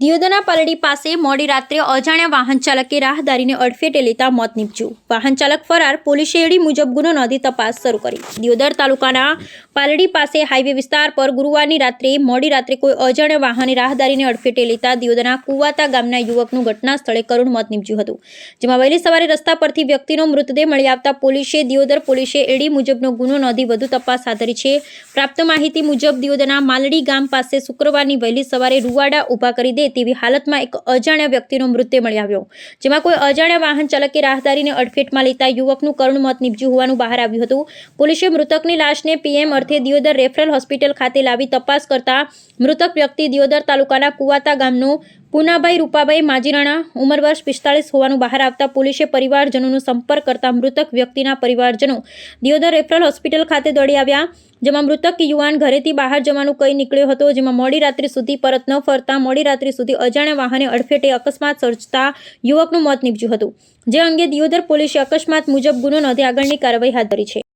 દિયોદરના પાલડી પાસે મોડી રાત્રે અજાણ્યા વાહન ચાલકે રાહદારીને અડફેટે લેતા મોત નીપજ્યું. વાહન ચાલક ફરાર, પોલીસે એડી મુજબ ગુનો નોંધી તપાસ શરૂ કરી. દિયોદર તાલુકાના પાલડી પાસે હાઈવે વિસ્તાર પર ગુરુવારની રાત્રે મોડી રાત્રે કોઈ અજાણ્યા વાહને રાહદારીને અડફેટે લેતા દિયોદરના કુવાતા ગામના યુવકનું ઘટના સ્થળે કરુણ મોત નીપજ્યું હતું. જેમાં વહેલી સવારે રસ્તા પરથી વ્યક્તિનો મૃતદેહ મળી આવતા પોલીસે, દિયોદર પોલીસે એડી મુજબનો ગુનો નોંધી વધુ તપાસ હાથ ધરી છે. પ્રાપ્ત માહિતી મુજબ દિયોદરના માલડી ગામ પાસે શુક્રવારની વહેલી સવારે રૂવાડા ઊભા કરી દે તેવી હાલતમાં એક અજાણ્યા વ્યક્તિનો મૃત્યુ મળી આવ્યો. જેમાં કોઈ અજાણ્યા વાહન ચાલકે રાહદારીને અડફેટમાં લેતા યુવકનું કરુણ મોત નીપજ્યું હોવાનું બહાર આવ્યું હતું. પોલીસે મૃતકની લાશને પીએમ અર્થે દિયોદર રેફરલ હોસ્પિટલ ખાતે લાવી તપાસ કરતા મૃતક વ્યક્તિ દિયોદર તાલુકાના કુવાતા ગામનો પૂનાભાઈ રૂપાભાઈ માજીરાણા, ઉંમર વર્ષ પિસ્તાળીસ હોવાનું બહાર આવતા પોલીસે પરિવારજનોનો સંપર્ક કરતા મૃતક વ્યક્તિના પરિવારજનો દિયોદર રેફરલ હોસ્પિટલ ખાતે દોડી આવ્યા, જેમાં મૃતક યુવાન ઘરેથી બહાર જવાનું કહી નીકળ્યો હતો, જેમાં મોડી રાત્રિ સુધી પરત ન ફરતા, મોડી રાત્રિ સુધી અજાણ્યા વાહને અડફેટે અકસ્માત સર્જતા યુવકનું મોત નીપજ્યું હતું. જે અંગે દિયોદર પોલીસે અકસ્માત મુજબ ગુનો નોંધી આગળની કાર્યવાહી હાથ ધરી છે.